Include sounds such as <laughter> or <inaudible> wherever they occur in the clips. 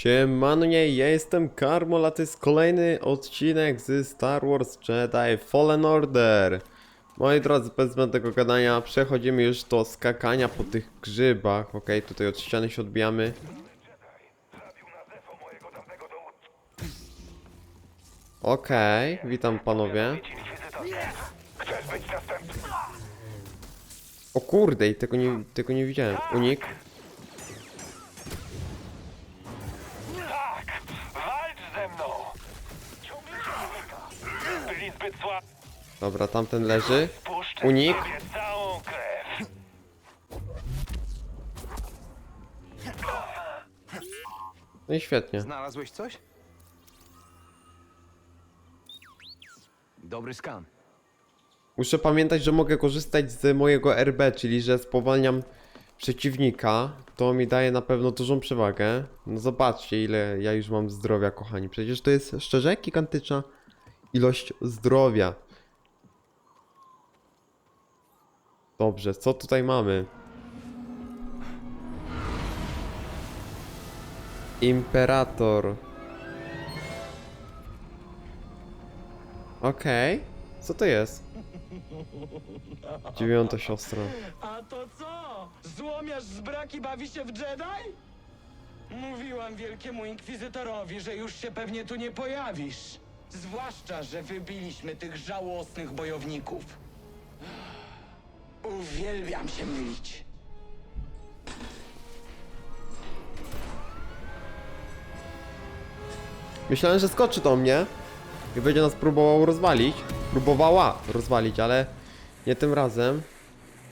Siemano, nie, ja jestem Karmol, a to jest kolejny odcinek z Star Wars Jedi Fallen Order. Moi drodzy, bez zbędnego gadania, przechodzimy już do skakania po tych grzybach. Okej, tutaj od ściany się odbijamy. Okej, witam panowie. O kurde, tego nie, tego nie widziałem. Unik. Dobra, tamten leży. Unik. No i świetnie. Znalazłeś coś? Dobry skan. Muszę pamiętać, że mogę korzystać z mojego RB, czyli że spowalniam przeciwnika. To mi daje na pewno dużą przewagę. No zobaczcie, ile ja już mam zdrowia, kochani. Przecież to jest szczerze gigantyczna ilość zdrowia. Dobrze, co tutaj mamy? Imperator. Okej. Co to jest? Dziewiąta siostra. A to co? Złomiarz z braki bawi się w Jedi? Mówiłam wielkiemu inkwizytorowi, że już się pewnie tu nie pojawisz. Zwłaszcza, że wybiliśmy tych żałosnych bojowników. Uwielbiam się mylić. Myślałem, że skoczy do mnie i będzie nas próbował rozwalić. Próbowała rozwalić, ale nie tym razem.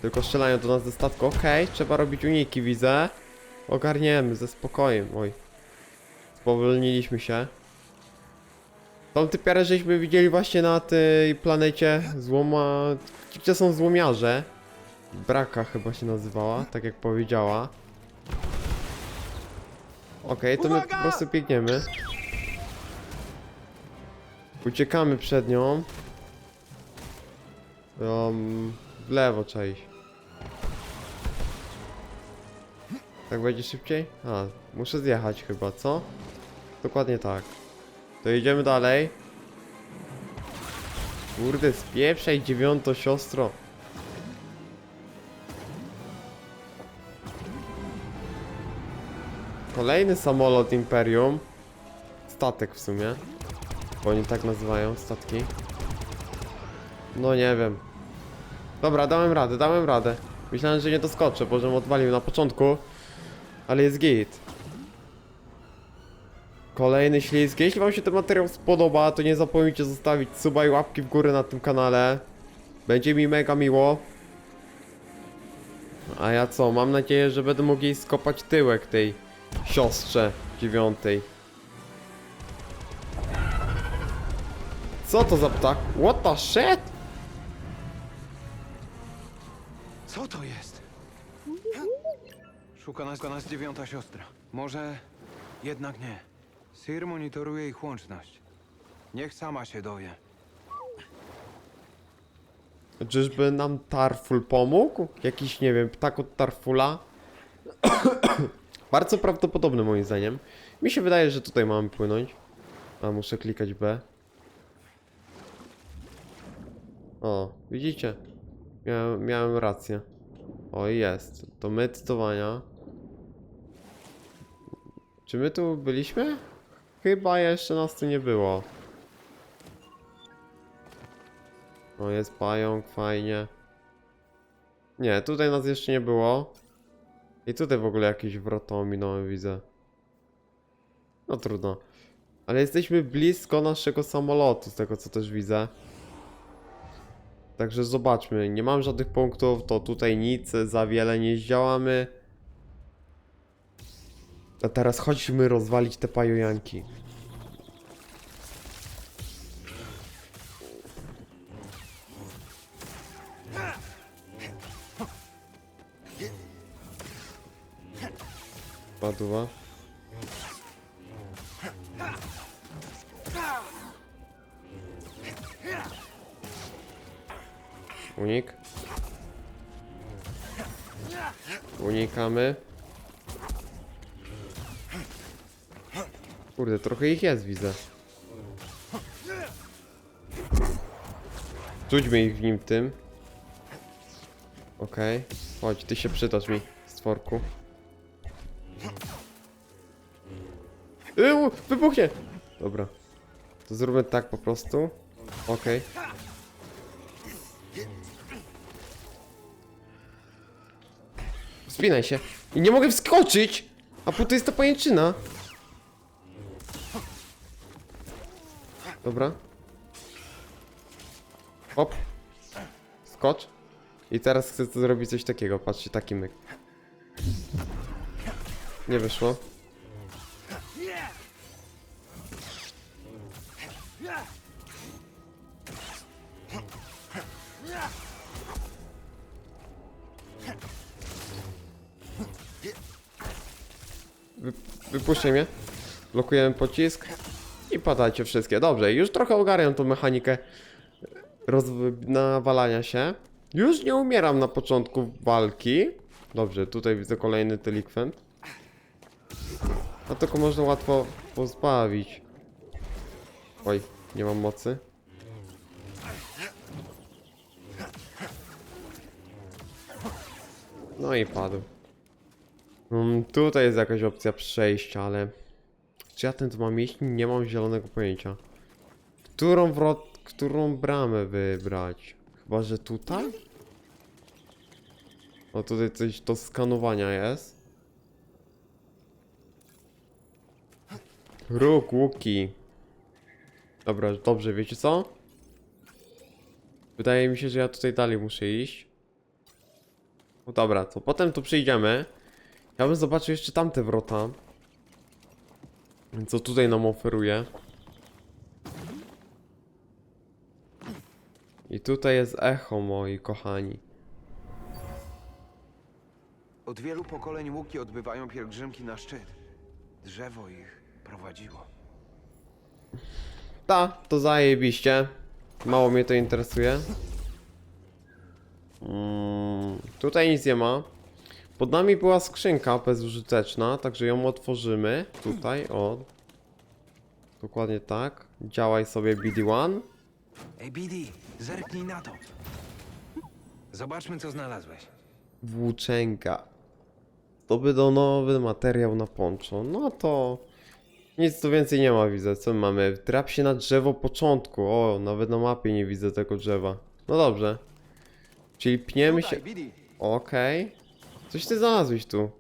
Tylko strzelają do nas ze statku. Okej, trzeba robić uniki, widzę. Ogarniemy ze spokojem. Oj. Spowolniliśmy się. Tą typiarę żeśmy widzieli właśnie na tej planecie złoma... Gdzie są złomiarze? Braka chyba się nazywała, tak jak powiedziała. Okej, to my po prostu biegniemy. Uciekamy przed nią. Um, w lewo trzeba iść. Tak będzie szybciej? A, muszę zjechać chyba, co? Dokładnie tak. To idziemy dalej. Kurde, spieprzaj dziewiąto siostro. Kolejny samolot Imperium. Statek w sumie. Bo oni tak nazywają statki. No nie wiem. Dobra, dałem radę, dałem radę. Myślałem, że nie doskoczę, bo żem odwalił na początku. Ale jest git. Kolejny ślizg. Jeśli wam się ten materiał spodoba, to nie zapomnijcie zostawić suba i łapki w górę na tym kanale. Będzie mi mega miło. A ja co? Mam nadzieję, że będę mógł jej skopać tyłek tej siostrze dziewiątej. Co to za ptak? What the shit? Co to jest? Szuka nas, szuka nas dziewiąta siostra. Może jednak nie. Sir monitoruje ich łączność. Niech sama się dowie. Czyżby nam Tarful pomógł? Jakiś, nie wiem, ptak od Tarfula? Bardzo prawdopodobne moim zdaniem. Mi się wydaje, że tutaj mamy płynąć. A, muszę klikać B. O, widzicie? Miałem, miałem rację. O, jest. To medytowania. Czy my tu byliśmy? Chyba jeszcze nas tu nie było. O, jest pająk, fajnie. Nie, tutaj nas jeszcze nie było. I tutaj w ogóle jakieś wrota ominąłem, widzę. No trudno. Ale jesteśmy blisko naszego samolotu, z tego co też widzę. Także zobaczmy, nie mam żadnych punktów, to tutaj nic za wiele nie zdziałamy. A teraz chodźmy rozwalić te pajojanki. Padła. Unik. Unikamy. Kurde, trochę ich jest, widzę. Rzućmy ich w nim tym. Okej. Chodź, ty się przydasz mi, stworku. Yy, wybuchnie! Dobra. To zróbmy tak po prostu. Okej. Wspinaj się. I nie mogę wskoczyć! A po to jest ta pajęczyna. Dobra. Hop. Skocz. I teraz chcę zrobić coś takiego. Patrzcie, taki myk. Nie wyszło. Wy, wypuszczaj mnie. Blokujemy pocisk. I padajcie wszystkie. Dobrze, już trochę ogarniam tą mechanikę nawalania się. Już nie umieram na początku walki. Dobrze, tutaj widzę kolejny delikwent. A tylko można łatwo pozbawić. Oj, nie mam mocy. No i padł. Mm, tutaj jest jakaś opcja przejścia, ale... Czy ja ten tu mam iść? Nie mam zielonego pojęcia. Którą wrot... Którą bramę wybrać? Chyba, że tutaj? O, tutaj coś do skanowania jest. Róg, łuki. Dobra, dobrze, wiecie co? Wydaje mi się, że ja tutaj dalej muszę iść. No dobra, to potem tu przyjdziemy. Ja bym zobaczył jeszcze tamte wrota. Co tutaj nam oferuje. I tutaj jest echo, moi kochani. Od wielu pokoleń łuki odbywają pielgrzymki na szczyt. Drzewo ich prowadziło. Ta, to zajebiście. Mało mnie to interesuje. Mm, tutaj nic nie ma. Pod nami była skrzynka bezużyteczna, także ją otworzymy. Tutaj, o. Dokładnie tak. Działaj sobie BD1. Ej, Bidi, zerknij na to. Zobaczmy, co znalazłeś. Włóczęga. Zdobyto nowy materiał na poncho. No to... Nic tu więcej nie ma, widzę. Co my mamy? Trap się na drzewo początku. O, nawet na mapie nie widzę tego drzewa. No dobrze. Czyli pniemy się... Okej. Coś ty znalazłeś tu.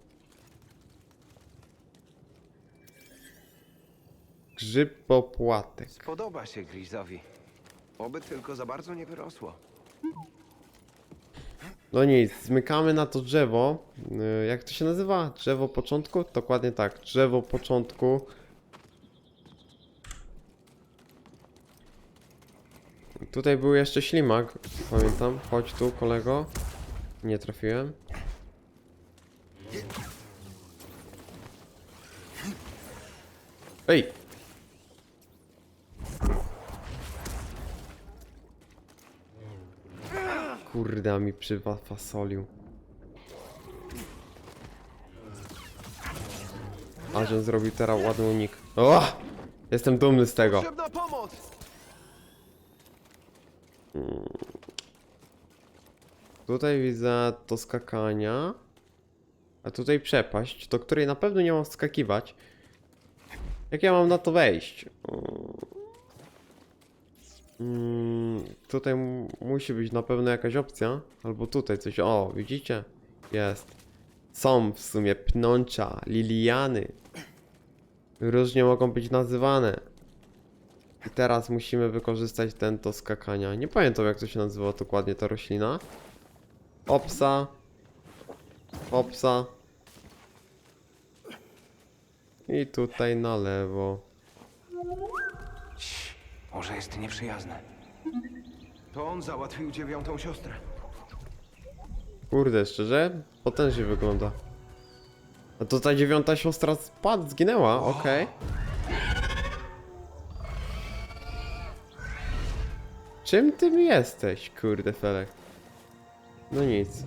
Grzyb popłatek. Spodoba się Grizowi. Oby tylko za bardzo nie wyrosło. No nic, zmykamy na to drzewo. Yy, Jak to się nazywa? Drzewo początku? Dokładnie tak, drzewo początku. Tutaj był jeszcze ślimak, pamiętam. Chodź tu, kolego. Nie trafiłem. Ej! Kurde, mi przywafasolił. A że zrobił teraz ładny unik. O! Jestem dumny z tego. Tutaj widzę to skakania. A tutaj przepaść, do której na pewno nie mam wskakiwać. Jak ja mam na to wejść? Mm, tutaj mu- musi być na pewno jakaś opcja. Albo tutaj coś. O, widzicie? Jest. Są w sumie pnącza, liliany. Różnie mogą być nazywane. I teraz musimy wykorzystać ten to skakania. Nie pamiętam jak to się nazywa dokładnie ta roślina. Opsa. Opsa. I tutaj na lewo. Może jest nieprzyjazny. To on załatwił dziewiątą siostrę. Kurde, szczerze? Potężnie wygląda. A to ta dziewiąta siostra spadł, zginęła, okej. Czym tym jesteś, kurde Felek? No nic.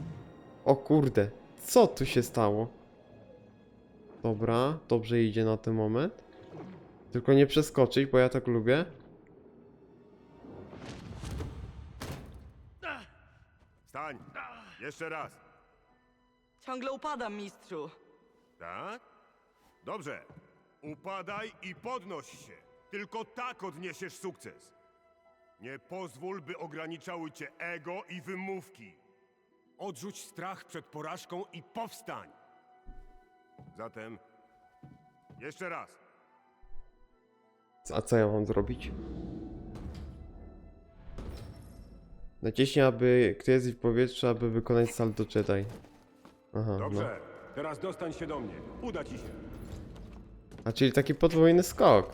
O kurde, co tu się stało? Dobra, dobrze idzie na ten moment. Tylko nie przeskoczyć, bo ja tak lubię. Stań! Jeszcze raz. Ciągle upadam, mistrzu. Tak? Dobrze. Upadaj i podnoś się. Tylko tak odniesiesz sukces. Nie pozwól, by ograniczały cię ego i wymówki. Odrzuć strach przed porażką i powstań. Zatem jeszcze raz. A co ja mam zrobić? Naciśnij, aby gdy jesteś w powietrzu, aby wykonać salto Jedi. Aha, no. Dobrze. Teraz dostań się do mnie. Uda ci się. A czyli taki podwójny skok.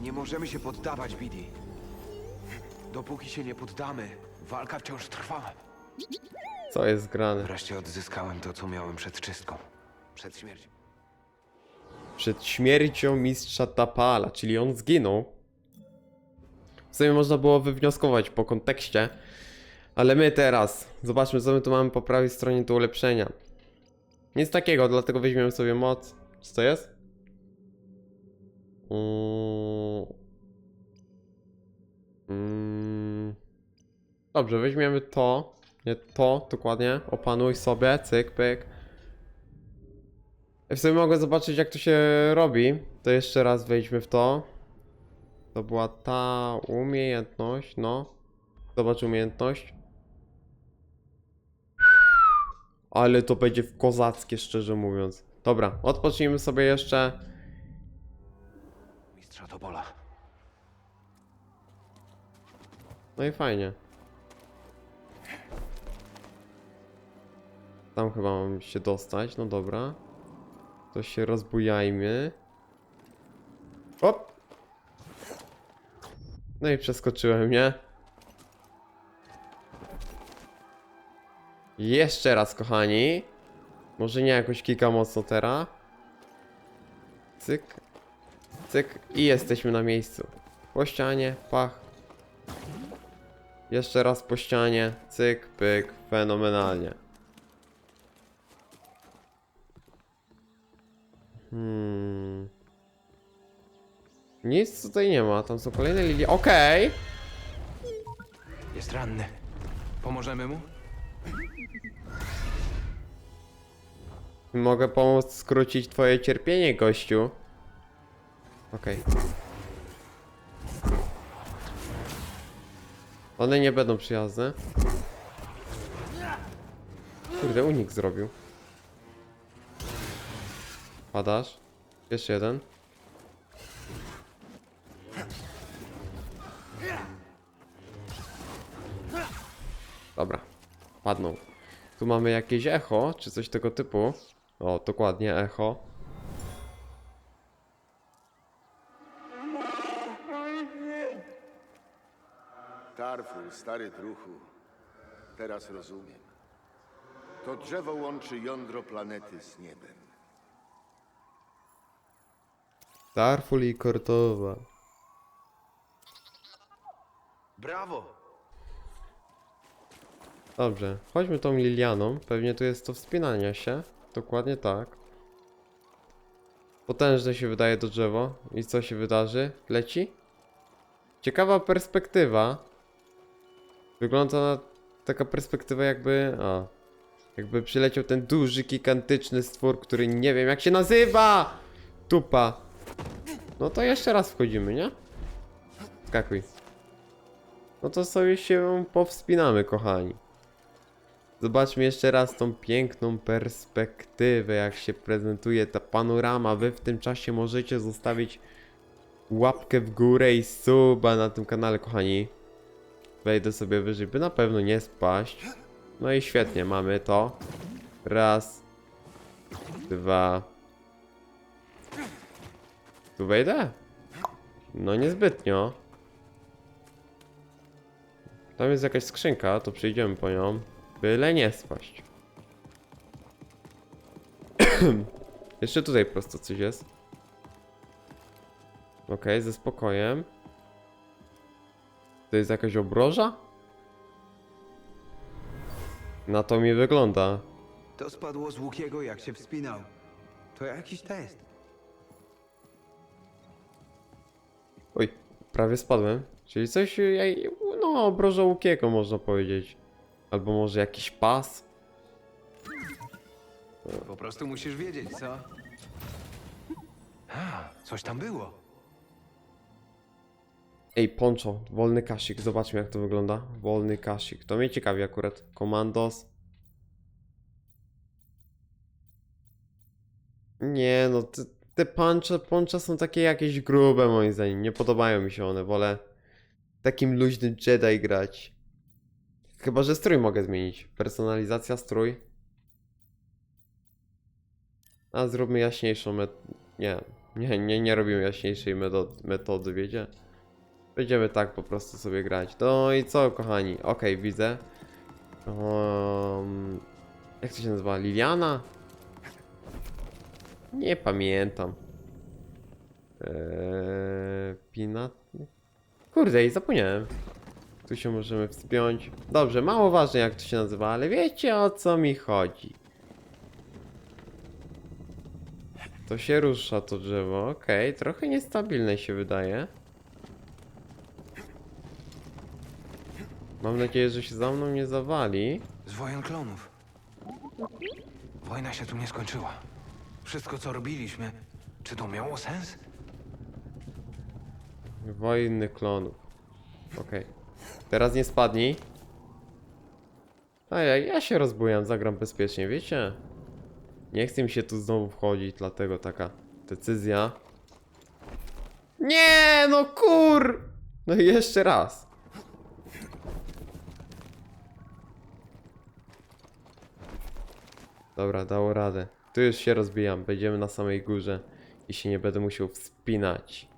Nie możemy się poddawać, Bidi. Dopóki się nie poddamy, walka wciąż trwa. Co jest grane? Wreszcie odzyskałem to, co miałem przed czystką. Przed śmiercią. Przed śmiercią mistrza Tapala, czyli on zginął. W sumie można było wywnioskować po kontekście. Ale my teraz, zobaczmy co my tu mamy po prawej stronie do ulepszenia. Nic takiego, dlatego weźmiemy sobie moc. Co to jest? Mm. Mm. Dobrze, weźmiemy to. Nie to, dokładnie. Opanuj sobie, cyk, pyk. Jak sobie mogę zobaczyć jak to się robi, to jeszcze raz wejdźmy w to. To była ta umiejętność, no. Zobacz umiejętność. Ale to będzie w kozackie, szczerze mówiąc. Dobra, odpocznijmy sobie jeszcze. Mistrza Topola. No i fajnie. Tam chyba mam się dostać, no dobra. To się rozbujajmy. Hop! No i przeskoczyłem, nie? Jeszcze raz, kochani. Może nie jakoś kilka mocno teraz. Cyk. Cyk. I jesteśmy na miejscu. Po ścianie, pach. Jeszcze raz po ścianie. Cyk, pyk. Fenomenalnie. Nic tutaj nie ma. Tam są kolejne lilie. Okej. Jest ranny. Pomożemy mu? Mogę pomóc skrócić twoje cierpienie, gościu. Okej. One nie będą przyjazne. Kurde, unik zrobił. Padasz. Jeszcze jeden. Dobra. Padną. Tu mamy jakieś echo, czy coś tego typu. O, dokładnie, echo. Tarful, stary druhu. Teraz rozumiem. To drzewo łączy jądro planety z niebem. Darful i Kordowa. Brawo! Dobrze, chodźmy tą Lilianą. Pewnie tu jest to wspinanie się. Dokładnie tak. Potężne się wydaje to drzewo. I co się wydarzy? Leci? Ciekawa perspektywa. Wygląda na taka perspektywa jakby... A. Jakby przyleciał ten duży, gigantyczny stwór, który nie wiem jak się nazywa! Tupa. No to jeszcze raz wchodzimy, nie? Skakuj. No to sobie się powspinamy, kochani. Zobaczmy jeszcze raz tą piękną perspektywę, jak się prezentuje ta panorama. Wy w tym czasie możecie zostawić łapkę w górę i suba na tym kanale, kochani. Wejdę sobie wyżej, by na pewno nie spaść. No i świetnie, mamy to. Raz. Dwa. Tu wejdę? No niezbytnio. Tam jest jakaś skrzynka, to przyjdziemy po nią. Byle nie spaść. <coughs> Jeszcze tutaj prosto coś jest. Okej, ze spokojem. To jest jakaś obroża? Na to mi wygląda. To spadło z Łukiego, jak się wspinał. To jakiś test. prawie spadłem. Czyli coś, no, obrożołukiego można powiedzieć. Albo może jakiś pas. Po prostu musisz wiedzieć, co? A, coś tam było. Ej, poncho, wolny kasik, zobaczmy jak to wygląda. Wolny kasik, to mnie ciekawi akurat. Komandos. Nie no, te, te poncze są takie jakieś grube moim zdaniem, nie podobają mi się one, wolę takim luźnym Jedi grać. Chyba, że strój mogę zmienić. Personalizacja strój. A zróbmy jaśniejszą met... Nie, nie, nie, nie robimy jaśniejszej metody, wiecie? Będziemy tak po prostu sobie grać. No i co, kochani? Okej, widzę. Um, jak to się nazywa? Liliana? Nie pamiętam. Eee, Pinat? Kurde, i zapomniałem. Tu się możemy wspiąć. Dobrze, mało ważne jak to się nazywa, ale wiecie o co mi chodzi. To się rusza to drzewo, okej, trochę niestabilne się wydaje. Mam nadzieję, że się za mną nie zawali. Z wojen klonów. Wojna się tu nie skończyła. Wszystko, co robiliśmy, czy to miało sens? Wojny klonów. Okej. Teraz nie spadnij. A ja, ja się rozbujam, zagram bezpiecznie, wiecie? Nie chcę mi się tu znowu wchodzić, dlatego taka decyzja. Nie, no kur! No i jeszcze raz. Dobra, dało radę. Tu już się rozbijam, będziemy na samej górze i się nie będę musiał wspinać.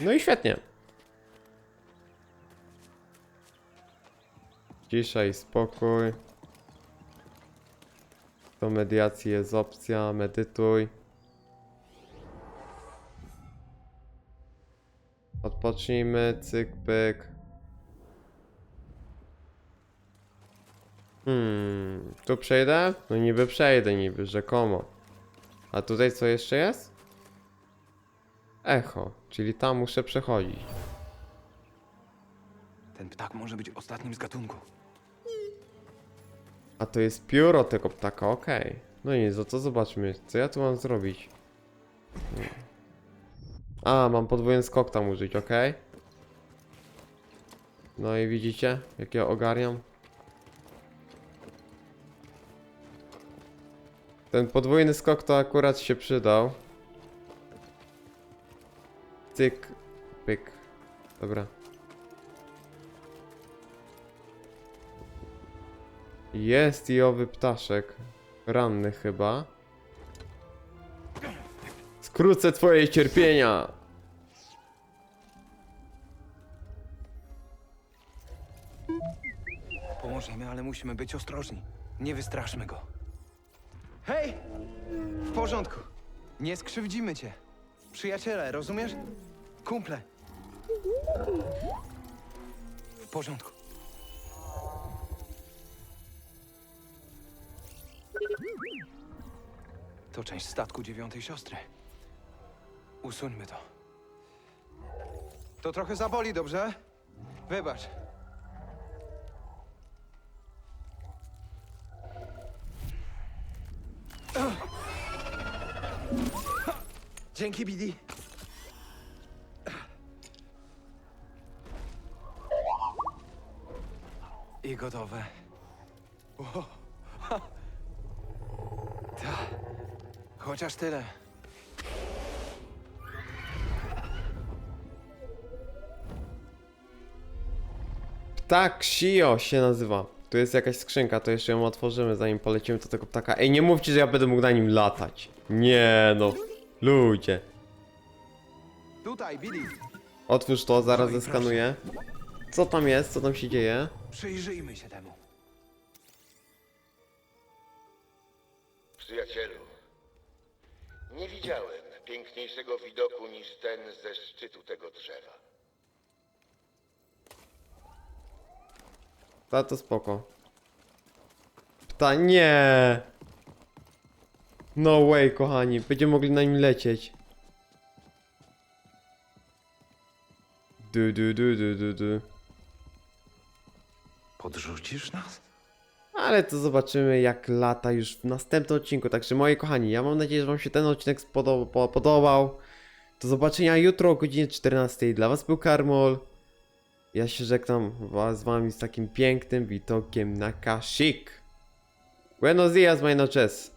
No i świetnie. Cisza i spokój. Do mediacji jest opcja, medytuj. Odpocznijmy, cyk, pyk. Hmm, tu przejdę? No niby przejdę, niby rzekomo. A tutaj co jeszcze jest? Echo, czyli tam muszę przechodzić. Ten ptak może być ostatnim z gatunku. A to jest pióro tego ptaka, okej. No nic, no to zobaczmy, co ja tu mam zrobić. Nie. A, mam podwójny skok tam użyć, okej. No i widzicie, jak ja ogarniam? Ten podwójny skok to akurat się przydał. Cyk, pyk. Dobra. Jest i owy ptaszek. Ranny chyba. Skrócę twoje cierpienia! Pomożemy, ale musimy być ostrożni. Nie wystraszmy go. Hej! W porządku. Nie skrzywdzimy cię. Przyjaciele, rozumiesz? Kumple. W porządku. To część statku dziewiątej siostry. Usuńmy to. To trochę zaboli, dobrze? Wybacz. Dzięki, Bidi. I gotowe ha. Ta. Chociaż tyle. Ptak Shio się nazywa. Tu jest jakaś skrzynka, to jeszcze ją otworzymy zanim polecimy do tego ptaka. Ej, nie mówcie, że ja będę mógł na nim latać. Nie no, ludzie. Tutaj, Billy. Otwórz to, zaraz Oj, zeskanuję. Co tam jest, co tam się dzieje? Przyjrzyjmy się temu. Przyjacielu, nie widziałem piękniejszego widoku niż ten ze szczytu tego drzewa. Ta to spoko. Pta, nie! No way, kochani, będziemy mogli na nim lecieć. Du, du, du, du, du, du. Podrzucisz nas? Ale to zobaczymy jak lata już w następnym odcinku. Także moi kochani, ja mam nadzieję, że wam się ten odcinek podobał. Do zobaczenia jutro o godzinie 14. Dla was był Karmol. Ja się żegnam z wami z takim pięknym widokiem na Kashyyyk. Buenos dias, my noches.